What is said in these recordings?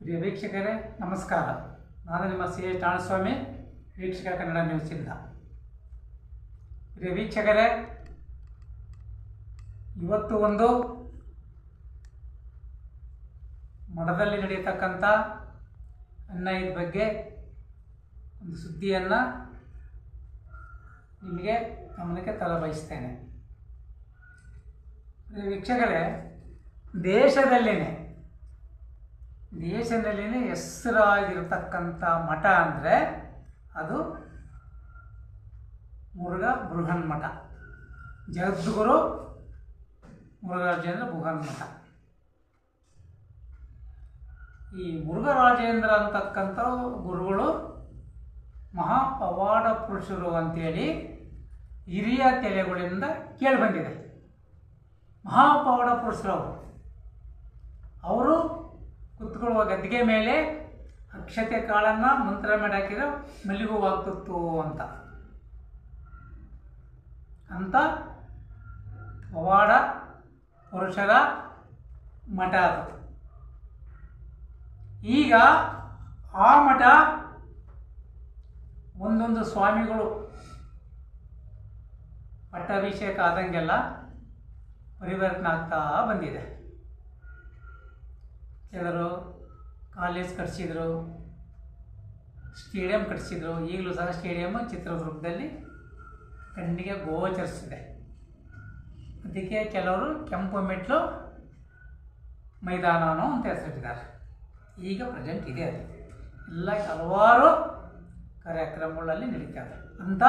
ಪ್ರಿಯ ವೀಕ್ಷಕರೇ, ನಮಸ್ಕಾರ. ನಾನು ನಿಮ್ಮ ಸಿ ಎಸ್ ಟಾಣಸ್ವಾಮಿ ವೀಕ್ಷಕ ಕನ್ನಡ ನ್ಯೂಸಿಂದ ಪ್ರಿಯ ವೀಕ್ಷಕರೇ, ಇವತ್ತು ಒಂದು ಮಠದಲ್ಲಿ ನಡೆಯತಕ್ಕಂಥ ಅನ್ಯಾಯದ ಬಗ್ಗೆ ಒಂದು ಸುದ್ದಿಯನ್ನು ನಿಮಗೆ ಗಮನಕ್ಕೆ ತಲಬಯಸ್ತೇನೆ ಬಯಸ್ತೇನೆ ವೀಕ್ಷಕರೇ, ದೇಶದಲ್ಲಿನೇ ದೇಶದಲ್ಲಿನೇ ಹೆಸರಾಗಿರ್ತಕ್ಕಂಥ ಮಠ ಅಂದರೆ ಅದು ಮುರುಘಾ ಬೃಹನ್ ಮಠ. ಜಗದ್ಗುರು ಮುರುಘರಾಜೇಂದ್ರ ಬೃಹನ್ ಮಠ. ಈ ಮುರುಘರಾಜೇಂದ್ರ ಅಂತಕ್ಕಂಥ ಗುರುಗಳು ಮಹಾಪವಾಡ ಪುರುಷರು ಅಂತೇಳಿ ಹಿರಿಯ ತೆಲೆಗಳಿಂದ ಕೇಳಿಬಂದಿದೆ. ಮಹಾಪವಾಡ ಪುರುಷರು ಅವರು. ಅವರು ಕುತ್ಕೊಳ್ಳುವ ಗದ್ದಿಗೆ ಮೇಲೆ ಅಕ್ಷತೆ ಕಾಳನ್ನು ಮಂತ್ರ ಮಾಡಿ ಹಾಕಿದ್ರೆ ಅಂತ. ಅಂತ ಪವಾಡ ಪುರುಷರ ಮಠ ಅದು. ಈಗ ಆ ಮಠ ಒಂದೊಂದು ಸ್ವಾಮಿಗಳು ಪಟ್ಟಾಭಿಷೇಕ ಆದಂಗೆಲ್ಲ ಪರಿವರ್ತನೆ ಆಗ್ತಾ ಬಂದಿದೆ. ಕೆಲವರು ಕಾಲೇಜ್ ಕಟ್ಸಿದ್ರು ಸ್ಟೇಡಿಯಂ ಕಟ್ಸಿದ್ರು, ಈಗಲೂ ಸಹ ಸ್ಟೇಡಿಯಮ್ ಚಿತ್ರದುರ್ಗದಲ್ಲಿ ಕಣ್ಣಿಗೆ ಗೋಚರಿಸಿದೆ ಅದಕ್ಕೆ ಕೆಲವರು ಕೆಂಪು ಮೆಟ್ಲು ಮೈದಾನನೋ ಅಂತ ಹೆಸರಿಟ್ಟಿದ್ದಾರೆ. ಈಗ ಪ್ರೆಸೆಂಟ್ ಇದೆ ಅದು. ಎಲ್ಲ ಹಲವಾರು ಕಾರ್ಯಕ್ರಮಗಳಲ್ಲಿ ನಡೀತಾರೆ ಅಂಥ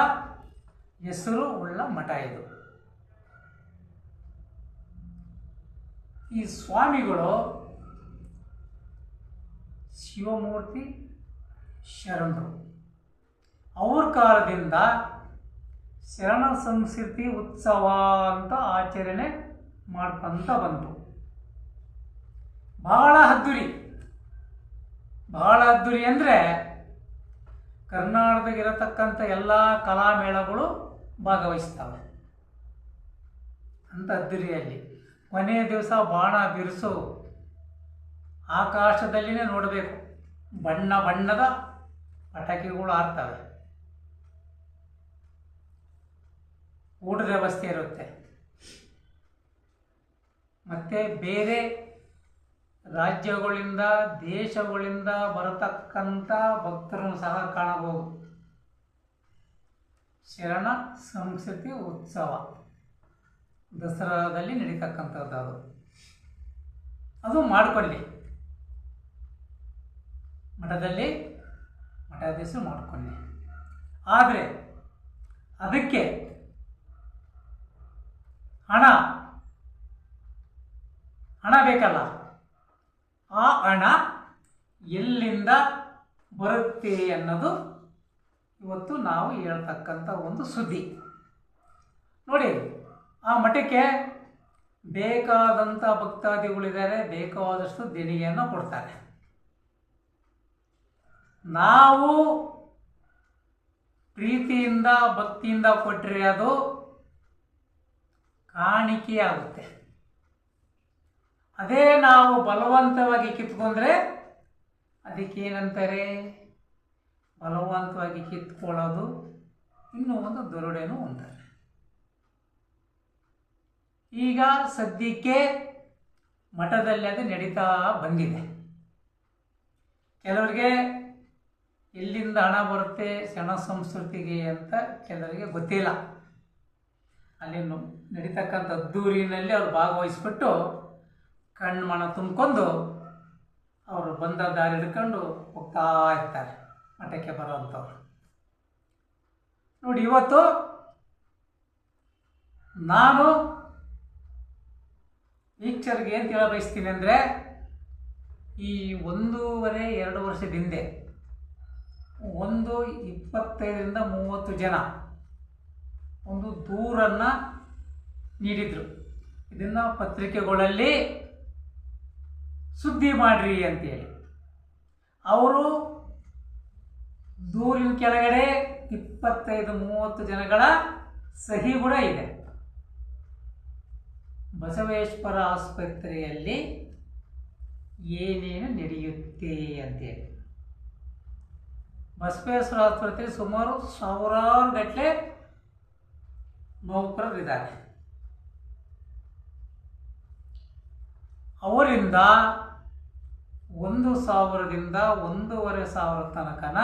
ಹೆಸರು ಉಳ್ಳ ಮಠ ಇದು. ಈ ಸ್ವಾಮಿಗಳು ಶಿವಮೂರ್ತಿ ಶರಣರು. ಅವ್ರ ಕಾಲದಿಂದ ಶರಣ ಸಂಸ್ಕೃತಿ ಉತ್ಸವ ಅಂತ ಆಚರಣೆ ಮಾಡ್ಕೊಂತ ಬಂತು ಬಹಳ ಅದ್ದೂರಿ ಬಹಳ ಅದ್ದೂರಿ ಅಂದರೆ ಕರ್ನಾಟಕದಾಗಿರತಕ್ಕಂಥ ಎಲ್ಲ ಕಲಾಮೇಳಗಳು ಭಾಗವಹಿಸ್ತವೆ. ಅಂತ ಅದ್ದೂರಿಯಲ್ಲಿ ಕೊನೆಯ ದಿವಸ ಬಾಣ ಬಿರುಸು ಆಕಾಶದಲ್ಲಿನೇ ನೋಡಬೇಕು. ಬಣ್ಣ ಬಣ್ಣದ ಪಟಾಕಿಗಳು ಆರ್ತವೆ ಊಟದ ವ್ಯವಸ್ಥೆ ಇರುತ್ತೆ. ಮತ್ತು ಬೇರೆ ರಾಜ್ಯಗಳಿಂದ, ದೇಶಗಳಿಂದ ಬರತಕ್ಕಂಥ ಭಕ್ತರನ್ನು ಸಹ ಕಾಣಬಹುದು. ಶರಣ ಸಂಸ್ಕೃತಿ ಉತ್ಸವ. ದಸರಾದಲ್ಲಿ ನಡೀತಕ್ಕಂಥದ್ದು ಅದು. ಅದು ಮಾಡಿಕೊಳ್ಳಿ. ಮಠದಲ್ಲಿ ಮಠಾಧೀಶರು ಮಾಡಿಕೊಳ್ಳಿ ಆದರೆ ಅದಕ್ಕೆ ಹಣ ಹಣ ಬೇಕಲ್ಲ. ಆ ಹಣ ಎಲ್ಲಿಂದ ಬರುತ್ತೆ ಅನ್ನೋದು ಇವತ್ತು ನಾವು ಹೇಳ್ತಕ್ಕಂಥ ಒಂದು ಸುದ್ದಿ. ನೋಡಿ, ಆ ಮಠಕ್ಕೆ ಬೇಕಾದಂಥ ಭಕ್ತಾದಿಗಳಿದ್ದಾರೆ, ಬೇಕಾದಷ್ಟು ದೇಣಿಗೆಯನ್ನು ಕೊಡ್ತಾರೆ. ನಾವು ಪ್ರೀತಿಯಿಂದ, ಭಕ್ತಿಯಿಂದ ಕೊಟ್ಟರೆ ಅದು ಕಾಣಿಕೆ ಆಗುತ್ತೆ ಅದೇ ನಾವು ಬಲವಂತವಾಗಿ ಕಿತ್ಕೊಂಡ್ರೆ ಅದಕ್ಕೇನಂತಾರೆ? ಬಲವಂತವಾಗಿ ಕಿತ್ಕೊಳ್ಳೋದು ಇನ್ನೂ ಒಂದು ದುರುಡೆನೂ ಅಂತಾರೆ ಈಗ ಸದ್ಯಕ್ಕೆ ಮಠದಲ್ಲಿ ಅದು ನಡೀತಾ ಬಂದಿದೆ. ಕೆಲವರಿಗೆ ಎಲ್ಲಿಂದ ಹಣ ಬರುತ್ತೆ ಶರಣ ಸಂಸ್ಕೃತಿಗೆ ಅಂತ ಕೆಲವರಿಗೆ ಗೊತ್ತಿಲ್ಲ. ಅಲ್ಲಿ ನಡೀತಕ್ಕಂಥ ಅದ್ದೂರಿನಲ್ಲಿ ಅವ್ರು ಭಾಗವಹಿಸ್ಬಿಟ್ಟು ಕಣ್ಣು ಮಣ ತುಂಬ್ಕೊಂಡು ಅವರು ಬಂದ ದಾರಿ ಹಿಡ್ಕೊಂಡು ಹೋಗ್ತಾ ಇರ್ತಾರೆ, ಮಠಕ್ಕೆ ಬರೋವಂಥವ್ರು. ನೋಡಿ, ಇವತ್ತು ನಾನು ಈಚರ್ಗೆ ಏನು ಕೇಳ ಬಯಸ್ತೀನಿ ಅಂದರೆ ಈ ಒಂದೂವರೆ, ಎರಡು ವರ್ಷದ ಹಿಂದೆ ಒಂದು ಇಪ್ಪತ್ತೈದರಿಂದ ಮೂವತ್ತು ಜನ. ಒಂದು ದೂರನ್ನು ನೀಡಿದರು. ಇದನ್ನು ಪತ್ರಿಕೆಗಳಲ್ಲಿ ಸುದ್ದಿ ಮಾಡಿರಿ ಅಂತೇಳಿ. ಅವರು ದೂರಿನ ಕೆಳಗಡೆ ಇಪ್ಪತ್ತೈದು, ಮೂವತ್ತು ಜನಗಳ ಸಹಿ ಕೂಡ ಇದೆ. ಬಸವೇಶ್ವರ ಆಸ್ಪತ್ರೆಯಲ್ಲಿ ಏನೇನು ನಡೆಯುತ್ತೆ ಅಂತೇಳಿ. ಬಸವೇಶ್ವರ ಆಸ್ಪತ್ರೆ ಸುಮಾರು ಸಾವಿರಾರು ಗಟ್ಟಲೆ ನೌಕರರಿದ್ದಾರೆ. ಅವರಿಂದ ಒಂದು ಸಾವಿರದಿಂದ ಒಂದೂವರೆ ಸಾವಿರ ತನಕನ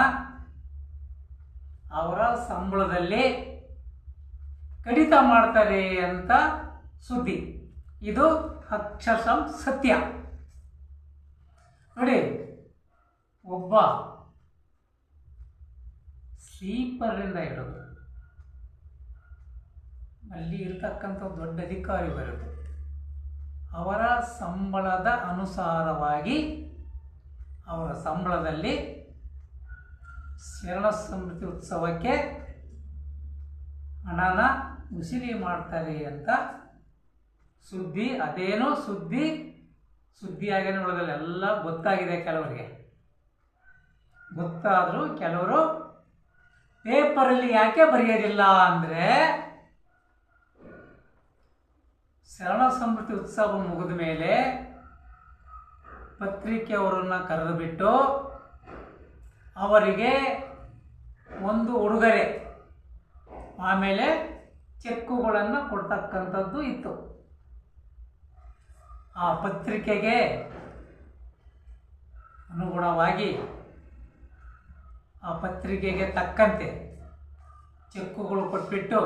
ಅವರ ಸಂಬಳದಲ್ಲಿ ಕಡಿತ ಮಾಡ್ತಾರೆ ಅಂತ ಸುದ್ದಿ. ಇದು ಅಕ್ಷರಶಃ ಸತ್ಯ. ನೋಡಿ, ಒಬ್ಬ ಸ್ಲೀಪರಿಂದ ಹಿಡಿದು ಅಲ್ಲಿ ಇರತಕ್ಕಂಥ ದೊಡ್ಡ ಅಧಿಕಾರಿಗಳಿಗೂ ಅವರ ಸಂಬಳದ ಅನುಸಾರವಾಗಿ ಅವರ ಸಂಬಳದಲ್ಲಿ ಶರಣ ಸಮೃದ್ಧಿ ಉತ್ಸವಕ್ಕೆ ಹಣನ ಉಸಿರಿ ಮಾಡ್ತಾರೆ ಅಂತ ಸುದ್ದಿ, ಅದೇನೋ ಸುದ್ದಿ ಸುದ್ದಿಯಾಗೇನೆ ಉಳಿದಲ್ಲ ಎಲ್ಲ ಗೊತ್ತಾಗಿದೆ ಕೆಲವರಿಗೆ. ಗೊತ್ತಾದರೂ ಕೆಲವರು ಪೇಪರಲ್ಲಿ ಯಾಕೆ ಬರೆಯೋದಿಲ್ಲ ಅಂದರೆ ಶರಣ ಸಮೃದ್ಧಿ ಉತ್ಸವ ಮುಗಿದ ಮೇಲೆ ಪತ್ರಿಕೆಯವರನ್ನು ಕರೆದುಬಿಟ್ಟು ಅವರಿಗೆ ಒಂದು ಉಡುಗೊರೆ, ಆಮೇಲೆ ಚೆಕ್ಕುಗಳನ್ನು ಕೊಡ್ತಕ್ಕಂಥದ್ದು ಇತ್ತು. ಆ ಪತ್ರಿಕೆಗೆ ಅನುಗುಣವಾಗಿ ಆ ಪತ್ರಿಕೆಗೆ ತಕ್ಕಂತೆ ಚೆಕ್ಕುಗಳು ಕೊಟ್ಬಿಟ್ಟು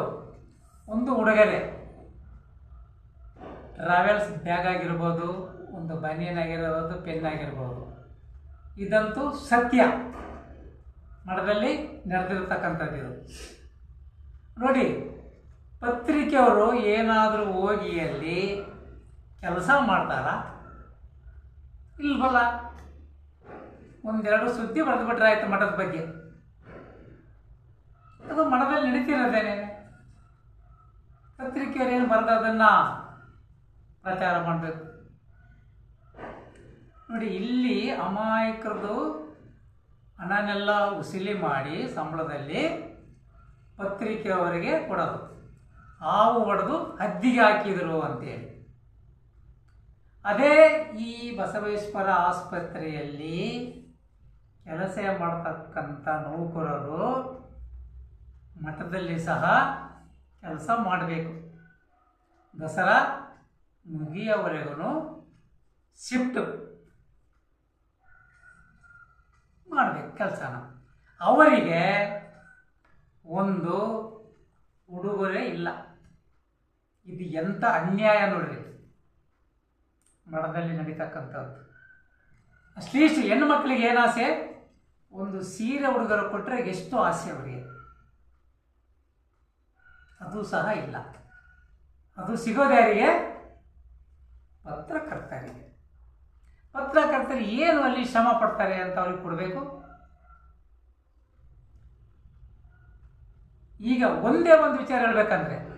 ಒಂದು ಉಡುಗೊರೆ. ಟ್ರಾವೆಲ್ಸ್ ಬ್ಯಾಗ್ ಆಗಿರ್ಬೋದು, ಒಂದು ಬನಿಯನ್ ಆಗಿರ್ಬೋದು, ಪೆನ್ ಆಗಿರ್ಬೋದು. ಇದಂತೂ ಸತ್ಯ. ಮಠದಲ್ಲಿ ನಡೆದಿರ್ತಕ್ಕಂಥದ್ದು ಇದು. ನೋಡಿ, ಪತ್ರಿಕೆಯವರು ಏನಾದರೂ ಹೋಗಿ ಅಲ್ಲಿ ಕೆಲಸ ಮಾಡ್ತಾರ? ಇಲ್ವಲ್ಲ? ಒಂದೆರಡು ಸುದ್ದಿ ಬರೆದುಬಿಟ್ರೆ ಆಯ್ತು ಮಠದ ಬಗ್ಗೆ. ಅದು ಮಠದಲ್ಲಿ ನಡೀತಿರೋದೇನೆ. ಪತ್ರಿಕೆಯವರು ಏನು ಬರೆದದನ್ನು ಪ್ರಚಾರ ಮಾಡಬೇಕು. ನೋಡಿ, ಇಲ್ಲಿ ಅಮಾಯಕರದು ಹಣನೆಲ್ಲ ಉಸಿಲಿ ಮಾಡಿ ಸಂಬಳದಲ್ಲಿ ಪತ್ರಿಕೆಯವರಿಗೆ ಕೊಡೋದು. ಹಾವು ಹೊಡೆದು ಹದ್ದಿಗೆ ಹಾಕಿದರು ಅಂತೇಳಿ. ಅದೇ ಈ ಬಸವೇಶ್ವರ ಆಸ್ಪತ್ರೆಯಲ್ಲಿ ಕೆಲಸ ಮಾಡತಕ್ಕಂಥ ನೌಕರರು ಮಠದಲ್ಲಿ ಸಹ ಕೆಲಸ ಮಾಡಬೇಕು. ದಸರಾ ಮುಗಿಯವರೆಗೂ ಶಿಫ್ಟ್ ಮಾಡಬೇಕು ಕೆಲಸನ. ಅವರಿಗೆ ಒಂದು ಉಡುಗೊರೆ ಇಲ್ಲ. ಇದು ಎಂಥ ಅನ್ಯಾಯ ನೋಡ್ರಿ ಮಠದಲ್ಲಿ ನಡೀತಕ್ಕಂಥದ್ದು. ಅಟ್ಲೀಸ್ಟ್ ಹೆಣ್ಣು ಮಕ್ಕಳಿಗೆ ಏನಾಸೆ ಒಂದು ಸೀರೆ ಹುಡುಗರು ಕೊಟ್ಟರೆ ಎಷ್ಟು ಆಸೆ ಅವರಿಗೆ. ಅದು ಸಹ ಇಲ್ಲ. ಅದು ಸಿಗೋದ್ಯಾರಿಗೆ? ಪತ್ರಕರ್ತರಿಗೆ. ಪತ್ರಕರ್ತರು ಏನು ಅಲ್ಲಿ ಶ್ರಮ ಪಡ್ತಾರೆ ಅಂತ ಅವ್ರಿಗೆ ಕೊಡಬೇಕು? ಈಗ ಒಂದೇ ಒಂದು ವಿಚಾರ ಹೇಳ್ಬೇಕಂದ್ರೆ,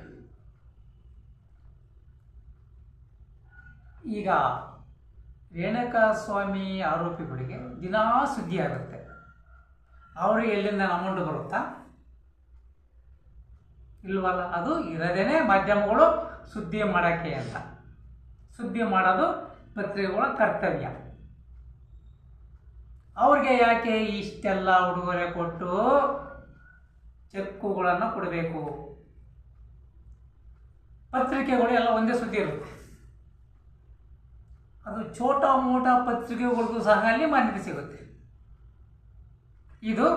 ಈಗ ರೇಣುಕಾ ಸ್ವಾಮಿ ಆರೋಪಿಗಳಿಗೆ ದಿನಾ ಸುದ್ದಿ ಆಗುತ್ತೆ. ಅವರಿಗೆ ಎಲ್ಲಿಂದ ಅಮೌಂಟ್ ಬರುತ್ತಾ? ಇಲ್ವಲ್ಲ, ಅದು ಇರದೇನೆ ಮಾಧ್ಯಮಗಳು ಸುದ್ದಿ ಮಾಡೋಕ್ಕೆ ಅಂತ. ಸುದ್ದಿ ಮಾಡೋದು ಪತ್ರಿಕೆಗಳ ಕರ್ತವ್ಯ. ಅವ್ರಿಗೆ ಯಾಕೆ ಇಷ್ಟೆಲ್ಲ ಉಡುಗೊರೆ ಕೊಟ್ಟು ಚೆಕ್ಕುಗಳನ್ನು ಕೊಡಬೇಕು? ಪತ್ರಿಕೆಗಳು ಎಲ್ಲ ಒಂದೇ ಸುದ್ದಿ ಇರುತ್ತೆ. ಅದು ಛೋಟ ಮೋಟ ಪತ್ರಿಕೆಗಳಿಗೂ ಸಹ ಅಲ್ಲಿ ಮಾನ್ಯತೆ ಸಿಗುತ್ತೆ. ಇದು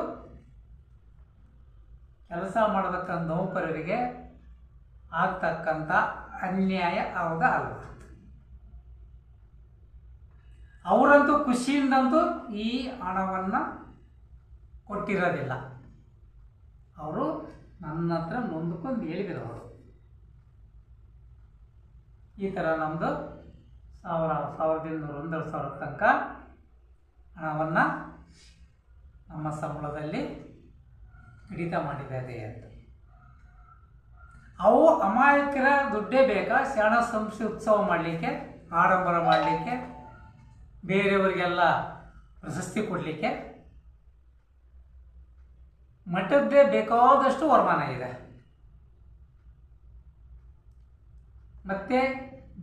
ಕೆಲಸ ಮಾಡತಕ್ಕಂಥ ನೌಕರರಿಗೆ ಆಗ್ತಕ್ಕಂಥ ಅನ್ಯಾಯ ಅವಾಗ ಅಲ್ಲ ಅವರಂತೂ ಖುಷಿಯಿಂದಂತೂ ಈ ಹಣವನ್ನು ಕೊಟ್ಟಿರೋದಿಲ್ಲ. ಅವರು ನನ್ನ ಹತ್ರ ನೊಂದ್ಕೊಂಡು ಹೇಳಿದರು ಈ ಥರ ನಮ್ಮದು ಸಾವಿರ ಸಾವಿರದ ಇನ್ನೂರ ಒಂದೆರಡು ಸಾವಿರ ತನಕ ಹಣವನ್ನು ನಮ್ಮ ಸಂಬಳದಲ್ಲಿ ಕಡಿತ ಮಾಡಿದ್ದಾರೆ ಅಂತ. ಅವು ಅಮಾಯಕರ ದುಡ್ಡೇ ಬೇಕಾ ಶರಣ ಸಂಸ್ಥೆ ಉತ್ಸವ ಮಾಡಲಿಕ್ಕೆ, ಆಡಂಬರ ಮಾಡಲಿಕ್ಕೆ, ಬೇರೆಯವರಿಗೆಲ್ಲ ಪ್ರಶಸ್ತಿ ಕೊಡಲಿಕ್ಕೆ ಮಠದ್ದೇ ಬೇಕಾದಷ್ಟು ವರಮಾನ ಇದೆ. ಮತ್ತೆ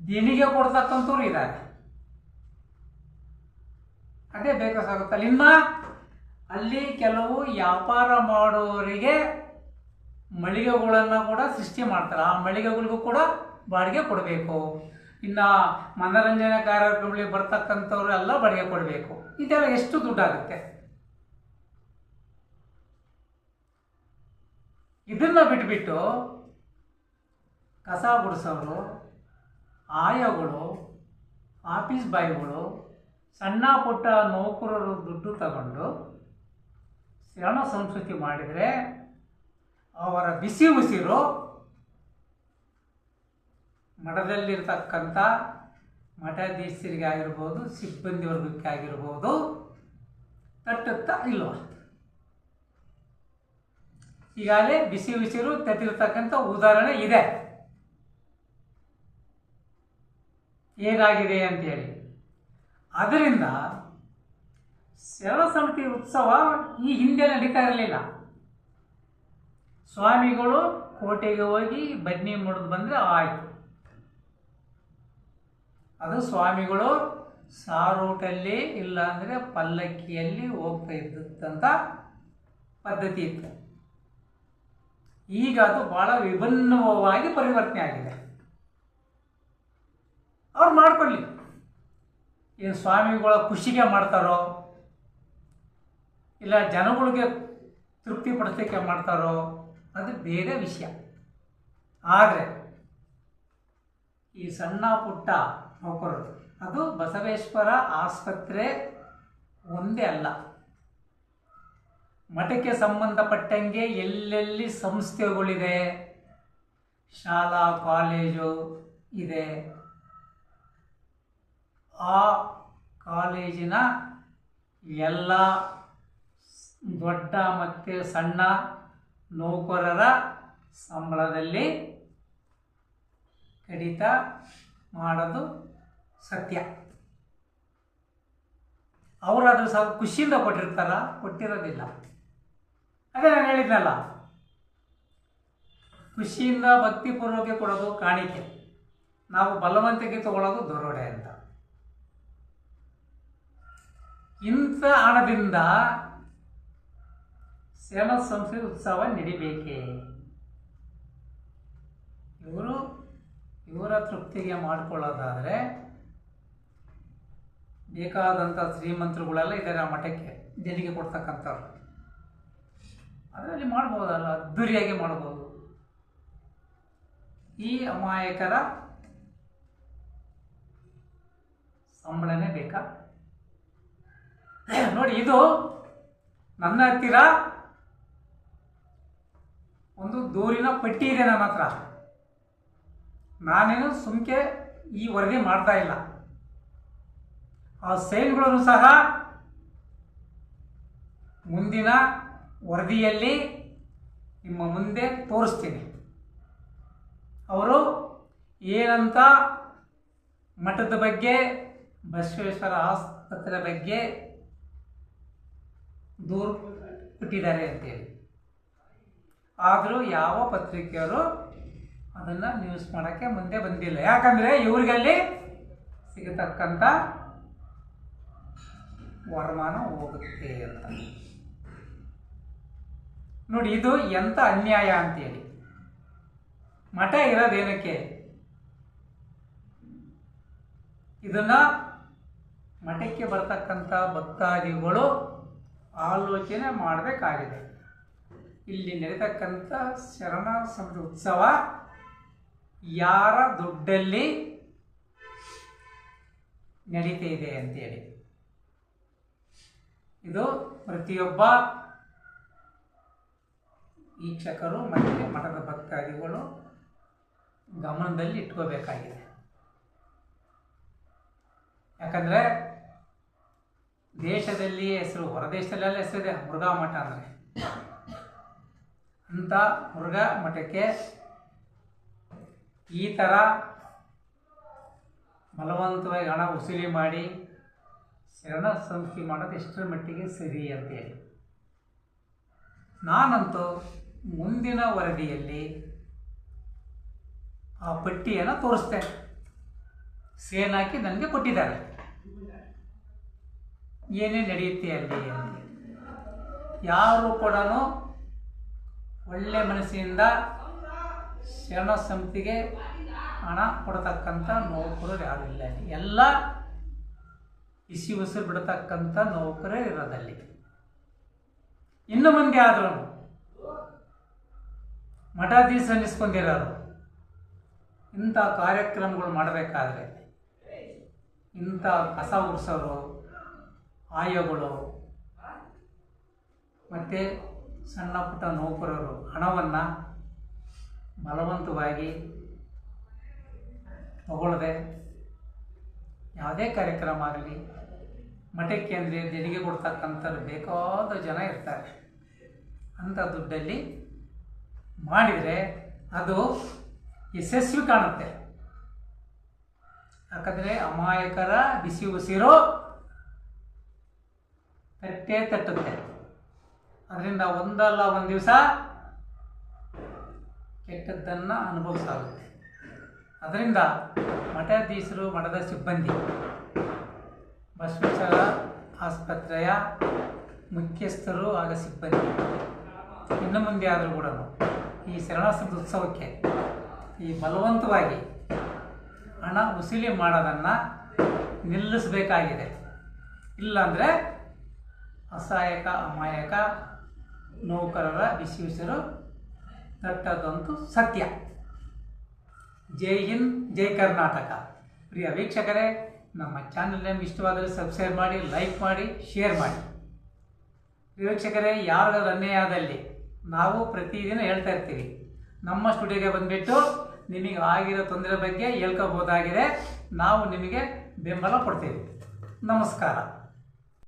ದೇಣಿಗೆ ಕೊಡ್ತಕ್ಕಂಥವ್ರು ಇದ್ದಾರೆ. ಅದೇ ಬೇಕಾಗುತ್ತಲ್ಲ ಇನ್ನು ಅಲ್ಲಿ ಕೆಲವು ವ್ಯಾಪಾರ ಮಾಡುವವರಿಗೆ ಮಳಿಗೆಗಳನ್ನು ಕೂಡ ಸೃಷ್ಟಿ ಮಾಡ್ತಾರೆ. ಆ ಮಳಿಗೆಗಳಿಗೂ ಕೂಡ ಬಾಡಿಗೆ ಕೊಡಬೇಕು. ಇನ್ನು ಮನರಂಜನಾ ಕಾರ್ಯಕ್ರಮಗಳಿಗೆ ಬರ್ತಕ್ಕಂಥವ್ರು ಎಲ್ಲ ಬಾಡಿಗೆ ಕೊಡಬೇಕು. ಇದೆಲ್ಲ ಎಷ್ಟು ದುಡ್ಡಾಗುತ್ತೆ? ಇದನ್ನು ಬಿಟ್ಬಿಟ್ಟು ಕಸ ಗುಡಿಸೋರು, ಆಯೋಗಳು, ಆಫೀಸ್ ಬಾಯ್ಗಳು, ಸಣ್ಣ ಪುಟ್ಟ ನೌಕರರು ದುಡ್ಡು ತಗೊಂಡು ಶರಣ ಸಂಸ್ಕೃತಿ ಮಾಡಿದರೆ ಅವರ ಬಿಸಿ ಉಸಿರು ಮಠದಲ್ಲಿರ್ತಕ್ಕಂಥ ಮಠಾಧೀಶರಿಗೆ ಆಗಿರ್ಬೋದು, ಸಿಬ್ಬಂದಿ ವರ್ಗಕ್ಕೆ ಆಗಿರ್ಬೋದು, ತಟ್ಟುತ್ತಾ ಇಲ್ವಾ? ಈಗಾಗಲೇ ಬಿಸಿ ಉಸಿರು ತಟ್ಟಿರ್ತಕ್ಕಂಥ ಉದಾಹರಣೆ ಇದೆ. ಏನಾಗಿದೆ ಅಂತೇಳಿ. ಅದರಿಂದ ಶರಣ ಸಮಿತಿ ಉತ್ಸವ ಈ ಹಿಂದೆ ನಡೀತಾ ಇರಲಿಲ್ಲ. ಸ್ವಾಮಿಗಳು ಕೋಟೆಗೆ ಹೋಗಿ ಬನ್ನಿ ಮುಡಿದು ಬಂದರೆ ಆಯಿತು. ಅದು ಸ್ವಾಮಿಗಳು ಸಾರೂಟಲ್ಲಿ ಇಲ್ಲ ಅಂದರೆ ಪಲ್ಲಕ್ಕಿಯಲ್ಲಿ ಹೋಗ್ತಾ ಇದ್ದಂಥ ಪದ್ಧತಿ ಇತ್ತು. ಈಗ ಅದು ಬಹಳ ವಿಭಿನ್ನವಾಗಿ ಪರಿವರ್ತನೆ ಆಗಿದೆ. ಅವ್ರು ಮಾಡ್ಕೊಳ್ಳಿ. ಏನು ಸ್ವಾಮಿಗಳ ಖುಷಿಗೆ ಮಾಡ್ತಾರೋ ಇಲ್ಲ ಜನಗಳಿಗೆ ತೃಪ್ತಿಪಡಿಸಲಿಕ್ಕೆ ಮಾಡ್ತಾರೋ, ಅದು ಬೇರೆ ವಿಷಯ. ಆದರೆ, ಈ ಸಣ್ಣ ಪುಟ್ಟ ನೌಕರರು, ಅದು ಬಸವೇಶ್ವರ ಆಸ್ಪತ್ರೆ ಒಂದೇ ಅಲ್ಲ. ಮಠಕ್ಕೆ ಸಂಬಂಧಪಟ್ಟಂಗೆ ಎಲ್ಲೆಲ್ಲಿ ಸಂಸ್ಥೆಗಳಿದೆ, ಶಾಲಾ, ಕಾಲೇಜು ಇದೆ, ಆ ಕಾಲೇಜಿನ ಎಲ್ಲ ದೊಡ್ಡ ಮತ್ತು ಸಣ್ಣ ನೌಕರರ ಸಂಬಳದಲ್ಲಿ ಕಡಿತ ಮಾಡೋದು ಸತ್ಯ. ಅವರು ಅದ್ರ ಸಹ ಖುಷಿಯಿಂದ ಕೊಟ್ಟಿರ್ತಾರ? ಕೊಟ್ಟಿರೋದಿಲ್ಲ. ಅದೇ ನಾನು ಹೇಳಿದ್ನಲ್ಲ. ಖುಷಿಯಿಂದ ಭಕ್ತಿಪೂರ್ವಕ್ಕೆ ಕೊಡೋದು ಕಾಣಿಕೆ. ನಾವು ಬಲವಂತಿಕೆ ತಗೊಳ್ಳೋದು ದೊರೋಡೆ ಅಂತ. ಇಂಥ ಹಣದಿಂದ ಶರಣ ಸಂಸ್ಥೆ ಉತ್ಸವ ನಡಿಬೇಕೇ? ಇವರು, ಇವರ ತೃಪ್ತಿಗೆ ಮಾಡಿಕೊಳ್ಳೋದಾದರೆ ಬೇಕಾದಂಥ ಶ್ರೀಮಂತರುಗಳೆಲ್ಲ ಇದ್ದಾರೆ ಆ ಮಠಕ್ಕೆ ದೇಣಿಗೆ ಕೊಡ್ತಕ್ಕಂಥವ್ರು. ಅದರಲ್ಲಿ ಮಾಡ್ಬೋದಲ್ಲ ಅದ್ದೂರಿಯಾಗಿ ಮಾಡ್ಬೋದು. ಈ ಅಮಾಯಕರ ಸಂಬಳನೇ ಬೇಕಾ? ನೋಡಿ, ಇದು ನನ್ನ ಹತ್ತಿರ ಒಂದು ದೂರಿನ ಪಟ್ಟಿ ಇದೆ ನನ್ನ ಹತ್ರ. ನಾನೇನು ಸುಮ್ಕೆ ಈ ವರದಿ ಮಾಡ್ತಾ ಇಲ್ಲ. ಆ ಸೈನ್ಗಳನ್ನು ಸಹ ಮುಂದಿನ ವರದಿಯಲ್ಲಿ ನಿಮ್ಮ ಮುಂದೆ ತೋರಿಸ್ತೀನಿ. ಅವರು ಏನಂತ ಮಠದ ಬಗ್ಗೆ, ಬಸವೇಶ್ವರ ಆಸ್ಪತ್ರೆ ಬಗ್ಗೆ ದೂರು ಕೊಟ್ಟಿದ್ದಾರೆ ಅಂತೇಳಿ. ಆದರೂ ಯಾವ ಪತ್ರಿಕೆಯವರು ಅದನ್ನು ನ್ಯೂಸ್ ಮಾಡೋಕ್ಕೆ ಮುಂದೆ ಬಂದಿಲ್ಲ. ಯಾಕಂದರೆ ಇವ್ರಿಗಲ್ಲಿ ಸಿಗತಕ್ಕಂಥ ವರಮಾನ ಹೋಗುತ್ತೆ ಅಂತ. ನೋಡಿ, ಇದು ಎಂಥ ಅನ್ಯಾಯ ಅಂತೇಳಿ. ಮಠ ಇರೋದೇನಕ್ಕೆ? ಇದನ್ನ ಮಠಕ್ಕೆ ಬರ್ತಕ್ಕಂಥ ಭಕ್ತಾದಿಗಳು ಆಲೋಚನೆ ಮಾಡಬೇಕಾಗಿದೆ. ಇಲ್ಲಿ ನಡೀತಕ್ಕಂಥ ಶರಣ ಸಮಾಜ ಉತ್ಸವ ಯಾರ ದುಡ್ಡಲ್ಲಿ ನಡೀತಾ ಇದೆ ಅಂತೇಳಿ ಇದು ಪ್ರತಿಯೊಬ್ಬ ವೀಕ್ಷಕರು ಮತ್ತು ಮಠದ ಭಕ್ತಾದಿಗಳು ಗಮನದಲ್ಲಿ ಇಟ್ಕೋಬೇಕಾಗಿದೆ. ಯಾಕಂದರೆ ದೇಶದಲ್ಲಿ ಹೆಸರು ಹೊರದೇಶದಲ್ಲೆಲ್ಲ ಹೆಸರಿದೆ ಮುರುಘಾ ಮಠ ಅಂದರೆ. ಅಂಥ ಮುರುಘಾ ಮಠಕ್ಕೆ ಈ ಥರ ಬಲವಂತವಾಗಿ ಹಣ ವಸೂಲಿ ಮಾಡಿ ಶರಣ ಸಂಸ್ಥೆ ಮಾಡೋದು ಎಷ್ಟರ ಮಟ್ಟಿಗೆ ಸರಿ ಅಂತೇಳಿ ನಾನಂತೂ ಮುಂದಿನ ವರದಿಯಲ್ಲಿ ಆ ಪಟ್ಟಿಯನ್ನು ತೋರಿಸ್ತೇನೆ. ಸೇನ್ ಹಾಕಿ ನನಗೆ ಕೊಟ್ಟಿದ್ದಾರೆ. ಏನೇ ನಡೆಯುತ್ತೆ ಅಲ್ಲಿ ಅಂತ ಯಾರು ಕೂಡ ಒಳ್ಳೆ ಮನಸ್ಸಿನಿಂದ ಶರಣ ಸಮಿತಿಗೆ ಹಣ ಕೊಡತಕ್ಕಂಥ ನೌಕರರು ಯಾರು ಇಲ್ಲ. ಎಲ್ಲ ಇಸಿ ಉಸಿರು ಬಿಡತಕ್ಕಂಥ ನೌಕರೇ ಇರೋದಲ್ಲಿ. ಇನ್ನು ಮಂದಿ ಆದ್ರೂ ಮಠಾಧೀಶ ಅನ್ನಿಸ್ಕೊಂಡಿರೋರು. ಇಂಥ ಕಾರ್ಯಕ್ರಮಗಳು ಮಾಡಬೇಕಾದ್ರೆ ಇಂಥ ಕಸ ಉರ್ಸೋರು, ಆಯೋಗಳು, ಮತ್ತು ಸಣ್ಣ ಪುಟ್ಟ ನೌಕರರು ಹಣವನ್ನು ಬಲವಂತವಾಗಿ ತಗೊಳ್ಳದೆ ಯಾವುದೇ ಕಾರ್ಯಕ್ರಮ ಆಗಲಿ, ಮಠಕ್ಕೆ ಅಂದರೆ ದೇಣಿಗೆ ಕೊಡ್ತಕ್ಕಂಥವ್ರು ಬೇಕಾದ ಜನ ಇರ್ತಾರೆ. ಅಂಥ ದುಡ್ಡಲ್ಲಿ ಮಾಡಿದರೆ ಅದು ಯಶಸ್ವಿ ಕಾಣುತ್ತೆ. ಯಾಕಂದರೆ ಅಮಾಯಕರ ಬಿಸಿ ಉಸಿರು ತಟ್ಟೆ ತಟ್ಟುತ್ತೆ. ಅದರಿಂದ ಒಂದಲ್ಲ ಒಂದು ದಿವಸ ಕೆಟ್ಟದ್ದನ್ನು ಅನುಭವಿಸಾಗುತ್ತೆ. ಅದರಿಂದ ಮಠಾಧೀಶರು, ಮಠದ ಸಿಬ್ಬಂದಿ ಬಸವೇಶ್ವರ ಆಸ್ಪತ್ರೆಯ ಮುಖ್ಯಸ್ಥರು ಆಗ ಸಿಬ್ಬಂದಿ. ಇನ್ನು ಮುಂದೆ ಆದರೂ ಕೂಡ ಈ ಶರಣಾಶ್ರಮದ ಉತ್ಸವಕ್ಕೆ ಈ ಬಲವಂತವಾಗಿ ಹಣ ಉಸಿಲಿ ಮಾಡೋದನ್ನು ನಿಲ್ಲಿಸಬೇಕಾಗಿದೆ. ಇಲ್ಲಾಂದರೆ ಅಸಹಾಯಕ, ಅಮಾಯಕ ನೌಕರರ ಬಿಸಿ ಉಸಿರು ಸತ್ಯ. ಜೈ ಹಿಂದ್, ಜೈ ಕರ್ನಾಟಕ. ಪ್ರಿಯ ವೀಕ್ಷಕರೇ, ನಮ್ಮ ಚಾನಲ್ ನೇಮ್ ಇಷ್ಟವಾದರೆ ಸಬ್ಸ್ಕ್ರೈಬ್ ಮಾಡಿ ಲೈಕ್ ಮಾಡಿ ಶೇರ್ ಮಾಡಿ. ವೀಕ್ಷಕರೇ ಯಾರು ಅನ್ಯಾಯದಲ್ಲಿ ನಾವು ಪ್ರತಿದಿನ ಹೇಳ್ತಾ ಇರ್ತೀವಿ. ನಮ್ಮ ಸ್ಟುಡಿಯೋಗೆ ಬಂದುಬಿಟ್ಟು ನಿಮಗೆ ಆಗಿರೋ ತೊಂದರೆ ಬಗ್ಗೆ ಹೇಳ್ಕೋಬೋದಾಗಿದೆ. ನಾವು ನಿಮಗೆ ಬೆಂಬಲ ಕೊಡ್ತೀವಿ. ನಮಸ್ಕಾರ.